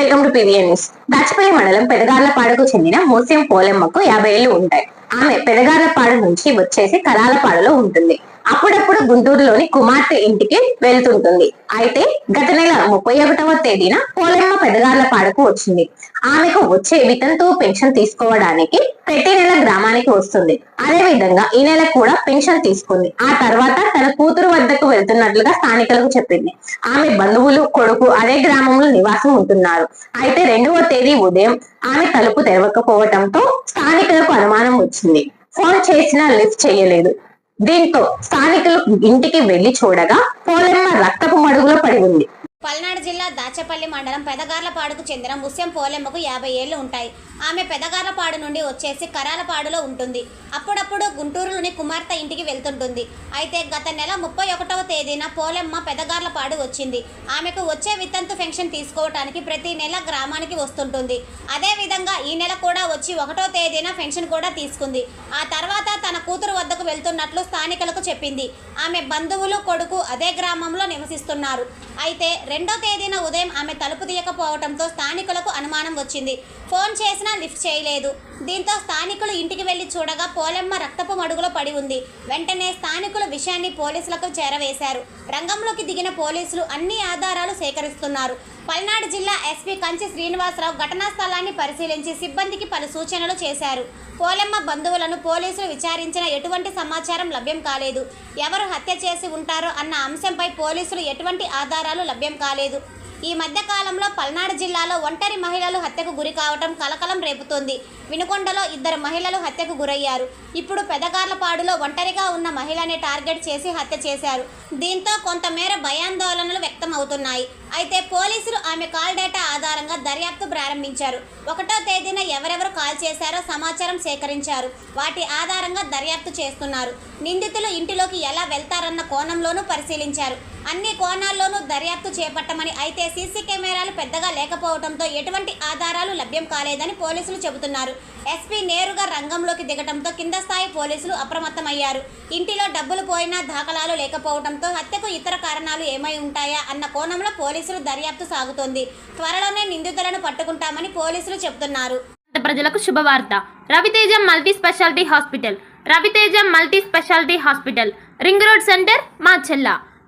Welcome to PVN మండలం పెదగార్లపాడుకు చెందిన మోసియం పోలెమ్మకు యాభై ఏళ్ళు ఉంటాయి. ఆమె పెదగార్లపాడు నుంచి వచ్చేసి కరాలపాడులో ఉంటుంది. అప్పుడప్పుడు గుంటూరులోని కుమార్తె ఇంటికి వెళ్తుంటుంది. అయితే గత నెల ముప్పై ఒకటవ తేదీన పోలెమ్మ పెదగార్లపాడుకు వచ్చింది. ఆమెకు వచ్చే వితంతు పెన్షన్ తీసుకోవడానికి ప్రతి నెల గ్రామానికి వస్తుంది. అదే విధంగా ఈ నెల కూడా పెన్షన్ తీసుకుంది. ఆ తర్వాత తన కూతురు వద్దకు వెళ్తున్నట్లుగా స్థానికులకు చెప్పింది. ఆమె బంధువులు కొడుకు అదే గ్రామంలో నివాసం ఉంటున్నారు. అయితే రెండవ తేదీ ఉదయం ఆమె తలుపు తెరవకపోవడంతో స్థానికులకు అనుమానం వచ్చింది. ఫోన్ చేసినా లిఫ్ట్ చేయలేదు. దీంతో స్థానికులు ఇంటికి వెళ్ళి చూడగా పోలమ్మ రక్తపు మడుగులో పడి ఉంది. పల్నాడు జిల్లా దాచపల్లి మండలం పెదగార్లపాడుకు చెందిన ముస్యం పోలెమ్మకు యాభై ఏళ్ళు ఉంటాయి. ఆమె పెదగార్లపాడు నుండి వచ్చేసి కరాలపాడులో ఉంటుంది. అప్పుడప్పుడు గుంటూరులోని కుమార్తె ఇంటికి వెళ్తుంటుంది. అయితే గత నెల ముప్పై ఒకటవ తేదీన పోలెమ్మ పెదగార్లపాడు వచ్చింది. ఆమెకు వచ్చే వితంతు పెన్షన్ తీసుకోవటానికి ప్రతి నెల గ్రామానికి వస్తుంటుంది. అదే విధంగా ఈ నెల కూడా వచ్చి ఒకటో తేదీన పెన్షన్ కూడా తీసుకుంది. ఆ తర్వాత తన కూతురు వద్దకు వెళ్తున్నట్లు స్థానికులకు చెప్పింది. ఆమె బంధువులు కొడుకు అదే గ్రామంలో నివసిస్తున్నారు. అయితే రెండో తేదీన ఉదయం ఆమె తలుపు తీయకపోవడంతో స్థానికులకు అనుమానం వచ్చింది. ఫోన్ చేసినా లిఫ్ట్ చేయలేదు. దీంతో స్థానికులు ఇంటికి వెళ్ళి చూడగా పోలెమ్మ రక్తపు మడుగులో పడి ఉంది. వెంటనే స్థానికులు విషయాన్ని పోలీసులకు చేరవేశారు. రంగంలోకి దిగిన పోలీసులు అన్ని ఆధారాలు సేకరిస్తున్నారు. పల్నాడు జిల్లా ఎస్పీ కంచి శ్రీనివాసరావు ఘటనా స్థలాన్ని పరిశీలించి సిబ్బందికి పలు సూచనలు చేశారు. పోలెమ్మ బంధువులను పోలీసులు విచారించిన ఎటువంటి సమాచారం లభ్యం కాలేదు. ఎవరు హత్య చేసి ఉంటారో అన్న అంశంపై పోలీసులు ఎటువంటి ఆధారాలు లభ్యం కాలేదు. ఈ మధ్య కాలంలో పల్నాడు జిల్లాలో ఒంటరి మహిళలు హత్యకు గురి కావటం కలకలం రేపుతోంది. వినుకొండలో ఇద్దరు మహిళలు హత్యకు గురయ్యారు. ఇప్పుడు పెదగార్లపాడులో ఒంటరిగా ఉన్న మహిళని టార్గెట్ చేసి హత్య చేశారు. దీంతో కొంతమేర భయాందోళనలు వ్యక్తం అవుతున్నాయి అయితే పోలీసులు ఆమె కాల్ డేటా ఆధారంగా దర్యాప్తు ప్రారంభించారు. ఒకటో తేదీన ఎవరెవరు కాల్ చేశారో సమాచారం సేకరించారు. వాటి ఆధారంగా దర్యాప్తు చేస్తున్నారు. నిందితులు ఇంటిలోకి ఎలా వెళ్తారన్న కోణంలోనూ పరిశీలించారు. అన్ని కోణాల్లోనూ దర్యాప్తు చేపట్టమని అయితే సీసీ కెమెరాలు పెద్దగా లేకపోవడంతో ఎటువంటి ఆధారాలు లభ్యం కాలేదని పోలీసులు చెబుతున్నారు. ఎస్పీ నేరుగా రంగంలోకి దిగటంతో కింద స్థాయి పోలీసులు అప్రమత్తమయ్యారు. ఇంటిలో డబ్బులు పోయినా దాఖలాలు లేకపోవడంతో హత్యకు ఇతర కారణాలు ఏమై ఉంటాయా అన్న కోణంలో పోలీసులు దర్యాప్తు సాగుతోంది. త్వరలోనే నిందితులను పట్టుకుంటామని పోలీసులు చెబుతున్నారు. ప్రజలకు శుభవార్త. Raviteja multi specialty hospital. Raviteja multi specialty hospital. Ring road center మా చెల్లా